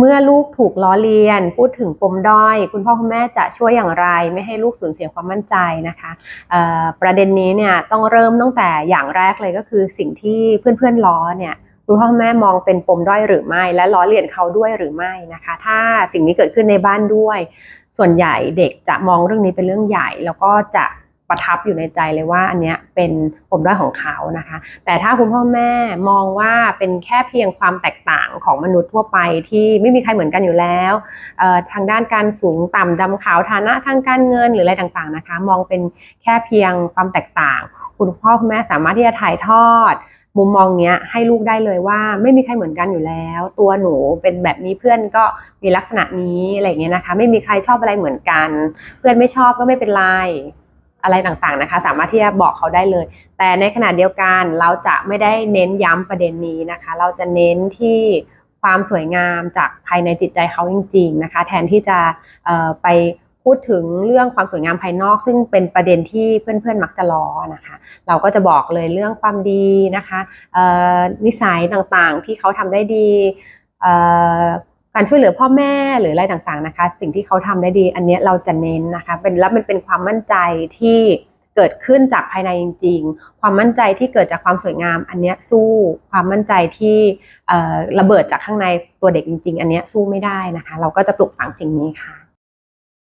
เมื่อลูกถูกล้อเลียน พูดถึงปมด้อย คุณพ่อคุณแม่จะช่วยอย่างไร ไม่ให้ลูกสูญเสียความมั่นใจนะคะประเด็นนี้เนี่ยต้องเริ่มตั้งแต่อย่างแรกเลยก็คือสิ่งที่เพื่อนๆล้อเนี่ยคุณพ่อคุณแม่มองเป็นปมด้อยหรือไม่ และล้อเลียนเขาด้วยหรือไม่นะคะ ถ้าสิ่งนี้เกิดขึ้นในบ้านด้วย ส่วนใหญ่เด็กจะมองเรื่องนี้เป็นเรื่องใหญ่ แล้วก็จะ ประทับอยู่ในใจเลยว่าอันเนี้ยเป็นปมด้อยของเขานะคะ แต่ถ้าคุณพ่อแม่มองว่าเป็นแค่เพียงความแตกต่างของมนุษย์ทั่วไปที่ไม่มีใครเหมือนกันอยู่แล้วทางด้านการสูงต่ำดำขาวฐานะทางการเงินหรืออะไรต่างๆนะคะ มองเป็นแค่เพียงความแตกต่าง คุณพ่อคุณแม่สามารถที่จะถ่ายทอดมุมมองเนี้ยให้ลูกได้เลยว่าไม่มีใครเหมือนกันอยู่แล้ว ตัวหนูเป็นแบบนี้เพื่อนก็มีลักษณะนี้อะไรเงี้ยนะคะ ไม่มีใครชอบอะไรเหมือนกัน เพื่อนไม่ชอบก็ไม่เป็นไร อะไรต่างๆนะคะ สามารถที่จะบอกเขาได้เลย แต่ในขณะเดียวกันเราจะไม่ได้เน้นย้ำประเด็นนี้นะคะ เราจะเน้นที่ความสวยงามจากภายในจิตใจเขาจริง ๆนะคะ แทนที่จะไปพูดถึงเรื่องความสวยงามภายนอก ซึ่งเป็นประเด็นที่เพื่อนๆมักจะล้อนะคะ เราก็จะบอกเลยเรื่องความดีนะคะนิสัยต่างๆที่เขาทำได้ดี การช่วยเหลือพ่อแม่หรืออะไรต่างๆนะคะ สิ่งที่เขาทำได้ดี อันนี้เราจะเน้นนะคะเป็นแล้วมันเป็นความมั่นใจที่เกิดขึ้นจากภายในจริง ๆ ความมั่นใจที่เกิดจากความสวยงาม อันนี้สู้ความมั่นใจที่ระเบิดจากข้างในตัวเด็กจริง ๆ อันนี้สู้ไม่ได้นะคะ เราก็จะปลุกฝังสิ่งนี้ค่ะ